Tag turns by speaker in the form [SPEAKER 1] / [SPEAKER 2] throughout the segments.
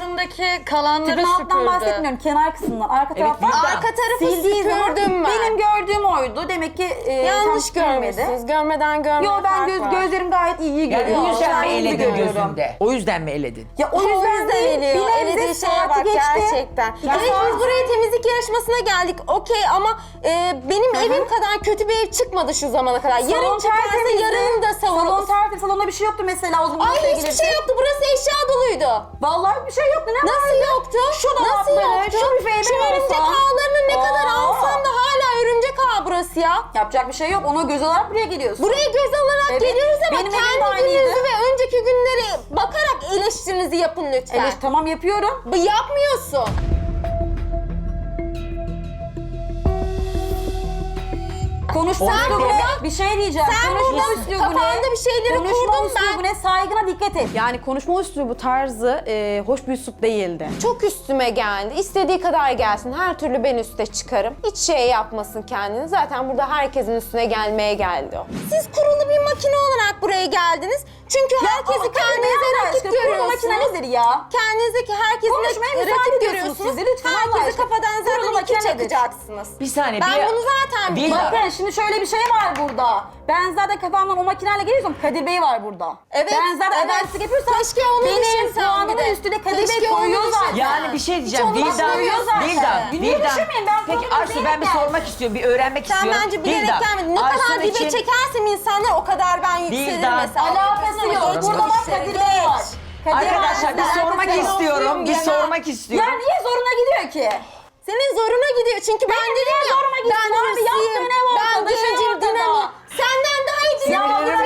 [SPEAKER 1] altındaki kalanları
[SPEAKER 2] altından
[SPEAKER 1] süpürdü.
[SPEAKER 2] bahsetmiyorum. Kenar kısmından. Arka taraftan.
[SPEAKER 3] Arka tarafı
[SPEAKER 2] Sildiği zaman
[SPEAKER 3] süpürdüm ben.
[SPEAKER 2] Benim gördüğüm oydu. Demek ki e,
[SPEAKER 3] Yanlış
[SPEAKER 2] tam görmedi.
[SPEAKER 3] görmüşsünüz. Görmeden görmeden
[SPEAKER 2] Yo ben
[SPEAKER 3] fark
[SPEAKER 2] göz,
[SPEAKER 3] var.
[SPEAKER 2] gözlerim gayet iyi, iyi
[SPEAKER 4] Yani
[SPEAKER 2] görüyor.
[SPEAKER 4] o yüzden mi
[SPEAKER 2] Ben iyi
[SPEAKER 4] eledin
[SPEAKER 2] görüyorum.
[SPEAKER 4] gözünde? O yüzden mi eledin?
[SPEAKER 2] Ya o
[SPEAKER 3] O
[SPEAKER 2] yüzden,
[SPEAKER 3] yüzden
[SPEAKER 2] değil.
[SPEAKER 3] eliyor.
[SPEAKER 2] Bir nebze
[SPEAKER 3] Elediği şeye
[SPEAKER 2] saati
[SPEAKER 3] bak
[SPEAKER 2] geçti.
[SPEAKER 3] gerçekten.
[SPEAKER 2] Ya saat-
[SPEAKER 3] biz buraya temizlik yarışmasına geldik. Okey ama e, benim evim kadar kötü bir ev çıkmadı şu zamana kadar. Yarın
[SPEAKER 2] Salon
[SPEAKER 3] çıkarsa
[SPEAKER 2] tertemizdi.
[SPEAKER 3] yarın da
[SPEAKER 2] Salon
[SPEAKER 3] savunuruz.
[SPEAKER 2] tertemiz. Salonda bir şey yoktu mesela. O zaman
[SPEAKER 3] Ay hiçbir şey yoktu. Burası eşya doluydu.
[SPEAKER 2] Vallahi bir şey yoktu. Ne
[SPEAKER 3] Nasıl
[SPEAKER 2] vardı?
[SPEAKER 3] yoktu?
[SPEAKER 2] Şu
[SPEAKER 3] Nasıl
[SPEAKER 2] dolapları,
[SPEAKER 3] yoktu?
[SPEAKER 2] şu büfeyi
[SPEAKER 3] Şu
[SPEAKER 2] ben
[SPEAKER 3] örümcek
[SPEAKER 2] alsam.
[SPEAKER 3] ağlarını ne kadar
[SPEAKER 2] Aa.
[SPEAKER 3] alsam da hala örümcek ağı burası ya.
[SPEAKER 2] Yapacak bir şey yok. Onu göz alarak buraya geliyorsun.
[SPEAKER 3] Buraya göz alarak
[SPEAKER 2] Evet,
[SPEAKER 3] geliyoruz ama
[SPEAKER 2] benim
[SPEAKER 3] kendi
[SPEAKER 2] aynıydı.
[SPEAKER 3] gününüzü ve önceki günleri bakarak eleştirinizi yapın lütfen.
[SPEAKER 2] Evet tamam yapıyorum.
[SPEAKER 3] Bu yapmıyorsun.
[SPEAKER 2] Konuşma
[SPEAKER 3] Sen
[SPEAKER 2] üslubu
[SPEAKER 3] burada-
[SPEAKER 2] ne? Bir şey diyeceğim.
[SPEAKER 3] Sen
[SPEAKER 2] Konuşma
[SPEAKER 3] burada
[SPEAKER 2] üslubu
[SPEAKER 3] kafanda
[SPEAKER 2] ne?
[SPEAKER 3] bir şeyleri
[SPEAKER 2] Konuşma
[SPEAKER 3] kurdun
[SPEAKER 2] üslubu
[SPEAKER 3] ben.
[SPEAKER 2] ne? Saygına dikkat et.
[SPEAKER 5] Yani konuşma üslubu tarzı e, hoş bir üslup değildi.
[SPEAKER 3] Çok üstüme geldi. İstediği kadar gelsin. Her türlü ben üste çıkarım. Hiç şey yapmasın kendini. Zaten burada herkesin üstüne gelmeye geldi o. Siz kurulu bir makine olarak buraya geldiniz. Çünkü herkesi kendinize rakip görüyorsunuz.
[SPEAKER 2] makine nedir ya?
[SPEAKER 3] Kendinizdeki herkesi
[SPEAKER 2] Konuşmaya müsaade
[SPEAKER 3] rakip
[SPEAKER 2] ediyorsunuz
[SPEAKER 3] görüyorsunuz.
[SPEAKER 2] siz lütfen Allah
[SPEAKER 3] Herkesi
[SPEAKER 2] aşkına.
[SPEAKER 3] kafadan
[SPEAKER 2] Kurulu
[SPEAKER 3] zaten iki
[SPEAKER 2] makine nedir?
[SPEAKER 3] çakacaksınız.
[SPEAKER 4] Bir saniye.
[SPEAKER 3] Ben
[SPEAKER 4] bir,
[SPEAKER 3] bunu zaten
[SPEAKER 4] bir-
[SPEAKER 3] biliyorum.
[SPEAKER 2] Bakın şimdi şöyle bir şey var burada. Ben zaten kafamdan o makineyle geliyorsam Kadir Bey var burada.
[SPEAKER 3] Evet,
[SPEAKER 2] Ben zaten
[SPEAKER 3] evet.
[SPEAKER 2] adaletsizlik yapıyorsam
[SPEAKER 3] Keşke onu
[SPEAKER 2] benim
[SPEAKER 3] düşünsen bir
[SPEAKER 2] puanımın
[SPEAKER 3] de.
[SPEAKER 2] üstüne Kadir
[SPEAKER 3] Keşke
[SPEAKER 2] Bey
[SPEAKER 3] onu
[SPEAKER 2] koyuyor
[SPEAKER 3] düşünsen.
[SPEAKER 2] zaten.
[SPEAKER 4] Yani bir şey diyeceğim.
[SPEAKER 3] onu
[SPEAKER 4] Vildan,
[SPEAKER 3] düşünmüyor zaten.
[SPEAKER 4] Vildan,
[SPEAKER 2] Niye
[SPEAKER 4] Vildan.
[SPEAKER 2] Ben
[SPEAKER 4] Peki
[SPEAKER 2] programı
[SPEAKER 4] Aysu ben bir sormak istiyorum, bir öğrenmek
[SPEAKER 3] Sen
[SPEAKER 4] istiyorum.
[SPEAKER 3] bence bilerek
[SPEAKER 4] Vildan,
[SPEAKER 3] gelmedin. Ne kadar dibe
[SPEAKER 4] için-
[SPEAKER 3] çekersem insanlar o kadar ben yükselirim
[SPEAKER 4] Vildan.
[SPEAKER 3] mesela.
[SPEAKER 2] Alakası Yok. Burada
[SPEAKER 3] bu
[SPEAKER 2] bak Kadir Bey var. Kadir
[SPEAKER 4] Arkadaşlar bir sormak istiyorum, bir sormak
[SPEAKER 2] Ya
[SPEAKER 4] istiyorum.
[SPEAKER 2] niye zoruna gidiyor ki?
[SPEAKER 3] Senin zoruna gidiyor çünkü ben
[SPEAKER 2] Benim
[SPEAKER 3] dedim ya
[SPEAKER 2] zoruma
[SPEAKER 3] ben hırsıyım, ben
[SPEAKER 2] ortada.
[SPEAKER 3] dinamik. Senden daha iyi dinamik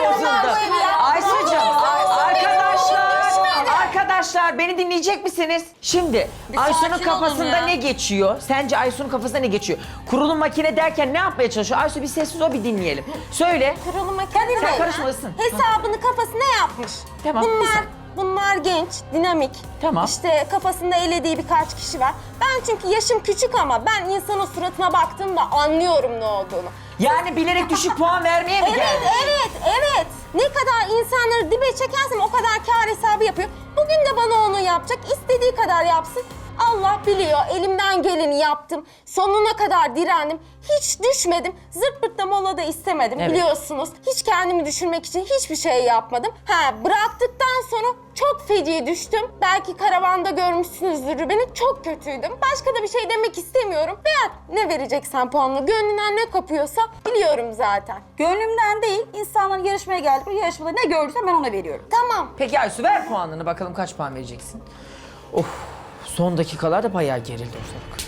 [SPEAKER 4] arkadaşlar beni dinleyecek misiniz? Şimdi
[SPEAKER 1] Bir
[SPEAKER 4] Aysun'un
[SPEAKER 1] sakin olun
[SPEAKER 4] kafasında
[SPEAKER 1] ya.
[SPEAKER 4] ne geçiyor? Sence Aysun'un kafasında ne geçiyor? Kurulu makine derken ne yapmaya çalışıyor? Aysu bir sessiz ol bir dinleyelim. Söyle.
[SPEAKER 3] Kurulu makine
[SPEAKER 4] Sen karışmalısın.
[SPEAKER 3] hesabını kafasına yapmış.
[SPEAKER 4] Tamam,
[SPEAKER 3] Bunlar bunlar genç, dinamik.
[SPEAKER 4] Tamam.
[SPEAKER 3] İşte kafasında elediği birkaç kişi var. Ben çünkü yaşım küçük ama ben insanın suratına baktığımda anlıyorum ne olduğunu.
[SPEAKER 4] Yani bilerek düşük puan vermeye mi
[SPEAKER 3] Evet,
[SPEAKER 4] geldin?
[SPEAKER 3] evet, evet. Ne kadar insanları dibe çekersem o kadar kar hesabı yapıyor. Bugün de bana onu yapacak. İstediği kadar yapsın. Allah biliyor. Elimden geleni yaptım. Sonuna kadar direndim. Hiç düşmedim. Zırt pırt da mola da istemedim
[SPEAKER 4] Evet.
[SPEAKER 3] biliyorsunuz. Hiç kendimi düşürmek için hiçbir şey yapmadım. Ha bıraktıktan sonra çok feci düştüm. Belki karavanda görmüşsünüzdür beni. Çok kötüydüm. Başka da bir şey demek istemiyorum. Veya ne vereceksen puanını gönlünden ne kapıyorsa biliyorum zaten.
[SPEAKER 2] Gönlümden değil, insanların yarışmaya geldik. Bu yarışmada ne gördüysem ben ona veriyorum.
[SPEAKER 3] Tamam.
[SPEAKER 4] Peki Aysu ver puanını bakalım kaç puan vereceksin? Of son dakikalarda bayağı gerildi ortalık.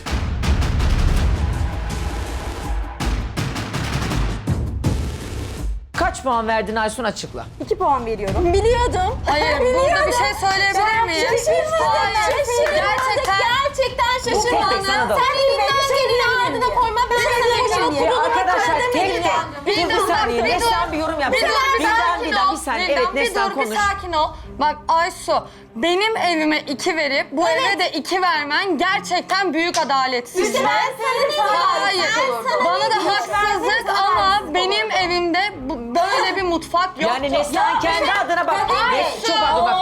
[SPEAKER 4] Kaç puan verdin Aysun açıkla.
[SPEAKER 2] 2 puan veriyorum.
[SPEAKER 3] Biliyordum.
[SPEAKER 1] Hayır, burada bir şey söyleyebilir miyim?
[SPEAKER 3] Şaşırmadım.
[SPEAKER 1] Hayır,
[SPEAKER 3] Şaşırmadım.
[SPEAKER 1] gerçekten.
[SPEAKER 3] Gerçekten
[SPEAKER 4] tek tek
[SPEAKER 3] şaşırmadım.
[SPEAKER 4] sana da-
[SPEAKER 3] Sen elinden geleni ardına koyma. Ben sana
[SPEAKER 2] diyebilir miyim?
[SPEAKER 3] bunu
[SPEAKER 4] Ya arkadaşlar
[SPEAKER 3] demedim
[SPEAKER 4] tek tek.
[SPEAKER 3] ya.
[SPEAKER 4] Dur bir
[SPEAKER 1] dur,
[SPEAKER 4] saniye.
[SPEAKER 1] bir.
[SPEAKER 4] Neslihan bir yorum yapsın.
[SPEAKER 1] Bir dur, bir
[SPEAKER 4] Vildan,
[SPEAKER 1] sakin
[SPEAKER 4] Vildan,
[SPEAKER 1] ol.
[SPEAKER 4] bir saniye.
[SPEAKER 1] Vildan,
[SPEAKER 4] Evet
[SPEAKER 1] bir
[SPEAKER 4] Neslihan
[SPEAKER 1] dur,
[SPEAKER 4] konuş.
[SPEAKER 1] bir sakin ol. Bak Aysu, benim evime iki verip bu eve de iki vermen gerçekten büyük adaletsizlik.
[SPEAKER 3] Ben sana ne
[SPEAKER 1] Hayır,
[SPEAKER 3] Ben sana
[SPEAKER 1] bana da haksızlık
[SPEAKER 3] Ben sana
[SPEAKER 1] ama benim evimde bu, böyle bir mutfak yoktu.
[SPEAKER 4] Yani Neslihan kendi adına bak.
[SPEAKER 3] Ay,
[SPEAKER 4] Nes- Çok pardon bak.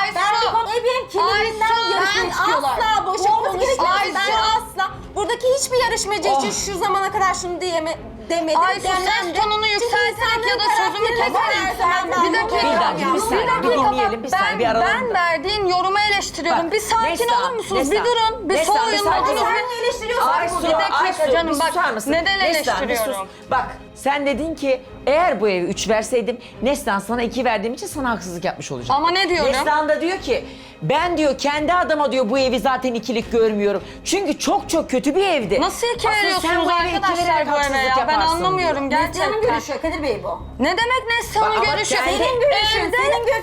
[SPEAKER 1] Aysu,
[SPEAKER 2] Ben bir konu evim yarışmak
[SPEAKER 3] Ben
[SPEAKER 2] istiyorlar.
[SPEAKER 3] asla boşa konuşmam. Ben Buradaki hiçbir yarışmacı için
[SPEAKER 4] Oh.
[SPEAKER 3] şu zamana kadar şunu diyeme, demedim.
[SPEAKER 1] Ses
[SPEAKER 3] demem de.
[SPEAKER 1] tonunu yükselterek ya da sözümü
[SPEAKER 3] zaman
[SPEAKER 1] Bir dakika.
[SPEAKER 4] Bir saniye, bir
[SPEAKER 1] dakika.
[SPEAKER 4] bir saniye,
[SPEAKER 1] Ben-. Ben verdiğin yorumu eleştiriyorum.
[SPEAKER 4] Bak,
[SPEAKER 1] bir sakin
[SPEAKER 4] Neslihan,
[SPEAKER 1] olur musunuz?
[SPEAKER 4] Neslihan,
[SPEAKER 1] bir durun. Bir soğuyun.
[SPEAKER 4] sakin ol.
[SPEAKER 1] modunuz
[SPEAKER 2] Sen ne eleştiriyorsan
[SPEAKER 4] Aysu.
[SPEAKER 1] Bir dakika
[SPEAKER 4] Aysu,
[SPEAKER 1] canım, bak, neden
[SPEAKER 4] sus.
[SPEAKER 1] eleştiriyorum?
[SPEAKER 4] Bak sen dedin ki eğer bu evi 3 verseydim Neslihan sana 2 verdiğim için sana haksızlık yapmış olacağım.
[SPEAKER 1] Ama ne diyorum?
[SPEAKER 4] Neslihan da diyor ki ben diyor kendi adıma diyor bu evi zaten ikilik görmüyorum. Çünkü çok çok kötü bir evdi.
[SPEAKER 1] Nasıl iki veriyorsunuz arkadaşlar bu eve ya? Ben anlamıyorum
[SPEAKER 4] diyor.
[SPEAKER 1] gerçekten.
[SPEAKER 2] Neslihan'ın görüşü Kadir Bey bu.
[SPEAKER 1] Ne demek Neslihan'ın
[SPEAKER 4] Ama
[SPEAKER 1] görüşü?
[SPEAKER 2] Senin görüşün, senin gözünden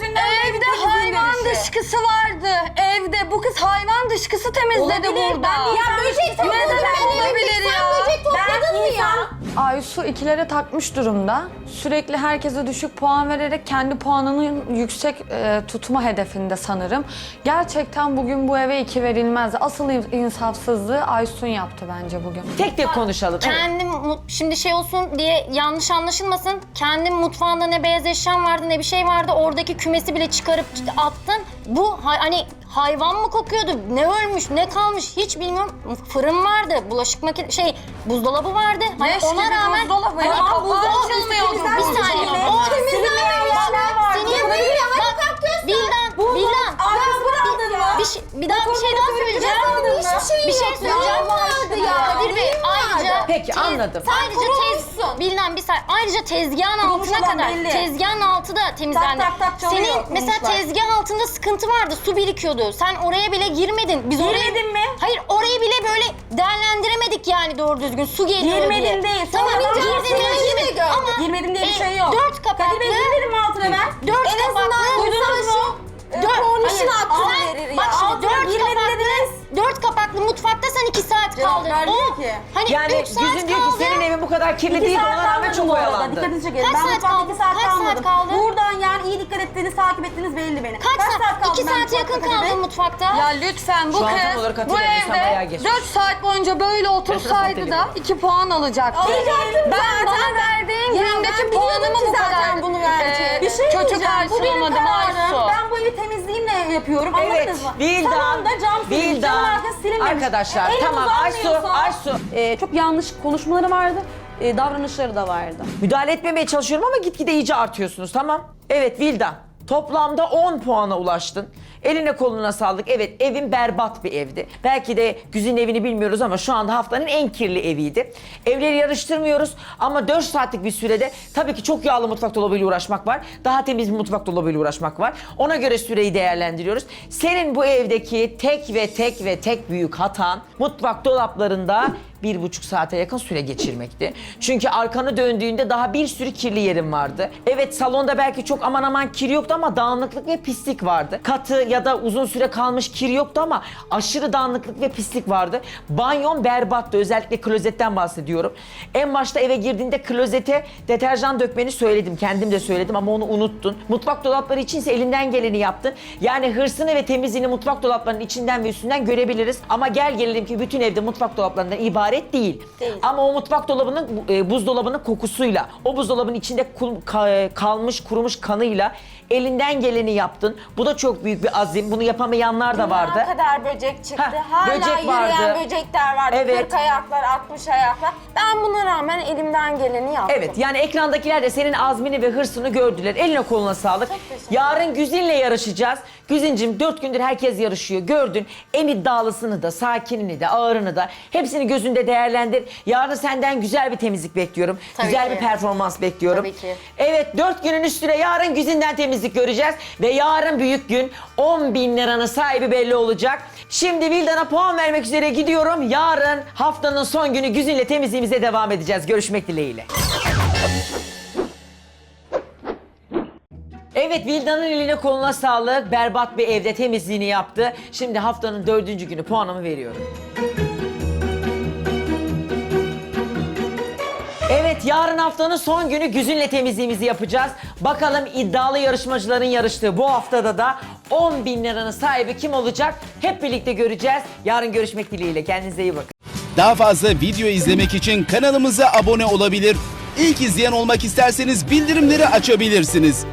[SPEAKER 1] dışkısı temizledi
[SPEAKER 2] Olabilir,
[SPEAKER 1] burada.
[SPEAKER 2] ben
[SPEAKER 3] Ya böcek topladın benim
[SPEAKER 1] olabilir
[SPEAKER 3] evimde.
[SPEAKER 1] ya?
[SPEAKER 3] Sen böcek topladın mı ya?
[SPEAKER 5] Aysu ikilere takmış durumda. Sürekli herkese düşük puan vererek kendi puanını yüksek e, tutma hedefinde sanırım. Gerçekten bugün bu eve iki verilmez. Asıl in- insafsızlığı Aysun yaptı bence bugün.
[SPEAKER 4] Tek tek konuşalım. Evet.
[SPEAKER 6] Kendim mu- şimdi şey olsun diye yanlış anlaşılmasın. Kendim mutfağında ne beyaz eşyam vardı ne bir şey vardı. Oradaki kümesi bile çıkarıp attın. Bu ha- hani hayvan mı kokuyordu? Ne ölmüş, ne kalmış hiç bilmiyorum. Fırın vardı, bulaşık makine şey buzdolabı vardı. Hani
[SPEAKER 1] Leş
[SPEAKER 6] ona
[SPEAKER 1] gibi
[SPEAKER 6] rağmen
[SPEAKER 1] buzdolabı ya. Kapağı
[SPEAKER 6] buzdolabı-
[SPEAKER 1] açılmıyordu.
[SPEAKER 6] Bir saniye.
[SPEAKER 2] Temizlenmiş
[SPEAKER 6] O
[SPEAKER 2] bile. Silinmeyen yerler vardı.
[SPEAKER 6] Senin
[SPEAKER 2] Böyle
[SPEAKER 6] bak Bildan,
[SPEAKER 2] Bunun
[SPEAKER 6] Bildan.
[SPEAKER 2] arkasını aldın mı?
[SPEAKER 6] Bir, şey, bir daha bir şey daha söyleyeceğim.
[SPEAKER 2] Hiçbir şey
[SPEAKER 6] bir şey
[SPEAKER 2] yok.
[SPEAKER 6] söyleyeceğim.
[SPEAKER 2] Ne vardı ya?
[SPEAKER 6] Kadir Bey
[SPEAKER 2] Ne
[SPEAKER 4] Peki, anladım.
[SPEAKER 6] Ayrıca tez, Bildan bir saniye. Ayrıca tezgahın
[SPEAKER 2] Kurumuş
[SPEAKER 6] altına
[SPEAKER 2] olan
[SPEAKER 6] kadar.
[SPEAKER 2] belli.
[SPEAKER 6] Tezgahın altı da temizlendi.
[SPEAKER 2] Tak, tak, tak çalıyor
[SPEAKER 6] Senin mesela
[SPEAKER 2] kurumuşlar.
[SPEAKER 6] tezgah altında sıkıntı vardı. Su birikiyordu. Sen oraya bile girmedin. Biz oraya
[SPEAKER 2] Girmedin mi?
[SPEAKER 6] Hayır orayı bile böyle değerlendiremedik yani doğru düzgün. Su geliyor
[SPEAKER 2] Girmedin
[SPEAKER 6] diye.
[SPEAKER 2] değil.
[SPEAKER 6] Tamam
[SPEAKER 2] Sonra
[SPEAKER 6] girdin
[SPEAKER 2] girmedin.
[SPEAKER 6] girmedin. Ama
[SPEAKER 2] Girmedim diye bir
[SPEAKER 6] e,
[SPEAKER 2] şey yok.
[SPEAKER 6] Dört kapaklı.
[SPEAKER 2] Kadir Bey girmedim mi altına ben?
[SPEAKER 6] Dört
[SPEAKER 2] En azından duydunuz mu?
[SPEAKER 6] Dört,
[SPEAKER 2] Kornişin
[SPEAKER 6] hayır,
[SPEAKER 2] hakkını
[SPEAKER 6] sen-
[SPEAKER 2] verir ya.
[SPEAKER 6] Bak şimdi
[SPEAKER 2] Altına
[SPEAKER 6] dört
[SPEAKER 2] girmedi
[SPEAKER 6] kapaklı. Dört kapaklı mutfakta sen iki saat
[SPEAKER 2] Cevap
[SPEAKER 6] kaldın.
[SPEAKER 2] vermiyor
[SPEAKER 6] O,
[SPEAKER 2] ki.
[SPEAKER 6] Hani
[SPEAKER 4] Yani
[SPEAKER 6] üç saat
[SPEAKER 4] Güzin diyor ki
[SPEAKER 6] kaldı.
[SPEAKER 4] senin evin bu kadar kirli
[SPEAKER 2] İki
[SPEAKER 4] değil
[SPEAKER 2] saat
[SPEAKER 4] ona rağmen çok oyalandı.
[SPEAKER 2] Dikkatinizi çekerim.
[SPEAKER 6] Kaç
[SPEAKER 2] Ben
[SPEAKER 6] saat
[SPEAKER 2] mutfakta
[SPEAKER 6] kaldı?
[SPEAKER 2] iki saat
[SPEAKER 6] Kaç saat
[SPEAKER 2] kalmadım.
[SPEAKER 6] kaldı?
[SPEAKER 2] Buradan yani iyi dikkat ettiğiniz, takip ettiğiniz belli benim.
[SPEAKER 6] Kaç saat?
[SPEAKER 2] kaldım
[SPEAKER 6] İki
[SPEAKER 2] ben
[SPEAKER 6] saat
[SPEAKER 2] mutfakta
[SPEAKER 6] yakın
[SPEAKER 2] Kadir Bey?
[SPEAKER 6] kaldın mutfakta.
[SPEAKER 1] Ya lütfen bu
[SPEAKER 4] Şu an tam
[SPEAKER 1] kız
[SPEAKER 4] olarak
[SPEAKER 1] bu
[SPEAKER 4] hatırlamıyorum, sen bayağı
[SPEAKER 1] evde
[SPEAKER 4] geç.
[SPEAKER 1] 4 saat boyunca böyle otursaydı da
[SPEAKER 4] telefonu.
[SPEAKER 1] 2 puan alacaktı.
[SPEAKER 2] Alacaktım
[SPEAKER 1] Ben
[SPEAKER 2] zaten.
[SPEAKER 1] bana verdiğin
[SPEAKER 2] Ya
[SPEAKER 1] gündeki
[SPEAKER 2] biliyordum
[SPEAKER 1] puanımı
[SPEAKER 2] ki
[SPEAKER 1] bu
[SPEAKER 2] zaten Bir şey
[SPEAKER 1] kötü
[SPEAKER 2] diyeceğim. Bu benim
[SPEAKER 1] karşılamadım
[SPEAKER 2] kararım. Ben bu evi temizliğimle yapıyorum.
[SPEAKER 4] Evet,
[SPEAKER 2] Anladınız mı?
[SPEAKER 4] Vildan,
[SPEAKER 2] Salonda cam silinmiş.
[SPEAKER 4] Vildan.
[SPEAKER 2] arkası silinmemiş.
[SPEAKER 4] Arkadaşlar
[SPEAKER 2] Elim
[SPEAKER 4] tamam Aysu,
[SPEAKER 2] uzanmıyorsa-
[SPEAKER 4] Aysu.
[SPEAKER 7] Ee, çok yanlış konuşmaları vardı. Ee, davranışları da vardı.
[SPEAKER 4] Müdahale etmemeye çalışıyorum ama gitgide iyice artıyorsunuz tamam. Evet Vildan toplamda 10 puana ulaştın. Eline koluna sağlık. Evet evin berbat bir evdi. Belki de Güzin evini bilmiyoruz ama şu anda haftanın en kirli eviydi. Evleri yarıştırmıyoruz ama 4 saatlik bir sürede tabii ki çok yağlı mutfak dolabıyla uğraşmak var. Daha temiz bir mutfak dolabıyla uğraşmak var. Ona göre süreyi değerlendiriyoruz. Senin bu evdeki tek ve tek ve tek büyük hatan mutfak dolaplarında bir buçuk saate yakın süre geçirmekti. Çünkü arkanı döndüğünde daha bir sürü kirli yerin vardı. Evet salonda belki çok aman aman kir yoktu ama dağınıklık ve pislik vardı. Katı ya da uzun süre kalmış kir yoktu ama aşırı dağınıklık ve pislik vardı. Banyon berbattı. Özellikle klozetten bahsediyorum. En başta eve girdiğinde klozete deterjan dökmeni söyledim. Kendim de söyledim ama onu unuttun. Mutfak dolapları içinse elinden geleni yaptın. Yani hırsını ve temizliğini mutfak dolaplarının içinden ve üstünden görebiliriz. Ama gel gelelim ki bütün evde mutfak dolaplarından ibaret değil. Ama o mutfak dolabının e, buzdolabının kokusuyla, o buzdolabının içinde kul- ka- kalmış kurumuş kanıyla elinden geleni yaptın. Bu da çok büyük bir azim. Bunu yapamayanlar da vardı.
[SPEAKER 3] Ne kadar böcek çıktı.
[SPEAKER 4] Heh,
[SPEAKER 3] Hala
[SPEAKER 4] böcek
[SPEAKER 3] yürüyen
[SPEAKER 4] vardı.
[SPEAKER 3] böcekler vardı.
[SPEAKER 4] Evet.
[SPEAKER 3] 40 ayaklar, 60 ayaklar. Ben buna rağmen elimden geleni yaptım.
[SPEAKER 4] Evet yani ekrandakiler de senin azmini ve hırsını gördüler. Eline koluna sağlık. Yarın Güzin'le yarışacağız. Güzincim dört gündür herkes yarışıyor. Gördün en iddialısını da, sakinini de, ağırını da hepsini gözünde değerlendir. Yarın senden güzel bir temizlik bekliyorum.
[SPEAKER 6] Tabii
[SPEAKER 4] güzel
[SPEAKER 6] ki.
[SPEAKER 4] bir performans bekliyorum.
[SPEAKER 6] Tabii ki.
[SPEAKER 4] Evet dört günün üstüne yarın Güzin'den temizlik göreceğiz. Ve yarın büyük gün 10 bin liranın sahibi belli olacak. Şimdi Vildan'a puan vermek üzere gidiyorum. Yarın haftanın son günü Güzin'le temizliğimize devam edeceğiz. Görüşmek dileğiyle. Evet Vildan'ın eline koluna sağlık. Berbat bir evde temizliğini yaptı. Şimdi haftanın dördüncü günü puanımı veriyorum. Evet yarın haftanın son günü Güzin'le temizliğimizi yapacağız. Bakalım iddialı yarışmacıların yarıştığı bu haftada da 10 bin liranın sahibi kim olacak? Hep birlikte göreceğiz. Yarın görüşmek dileğiyle. Kendinize iyi bakın.
[SPEAKER 8] Daha fazla video izlemek için kanalımıza abone olabilir. İlk izleyen olmak isterseniz bildirimleri açabilirsiniz.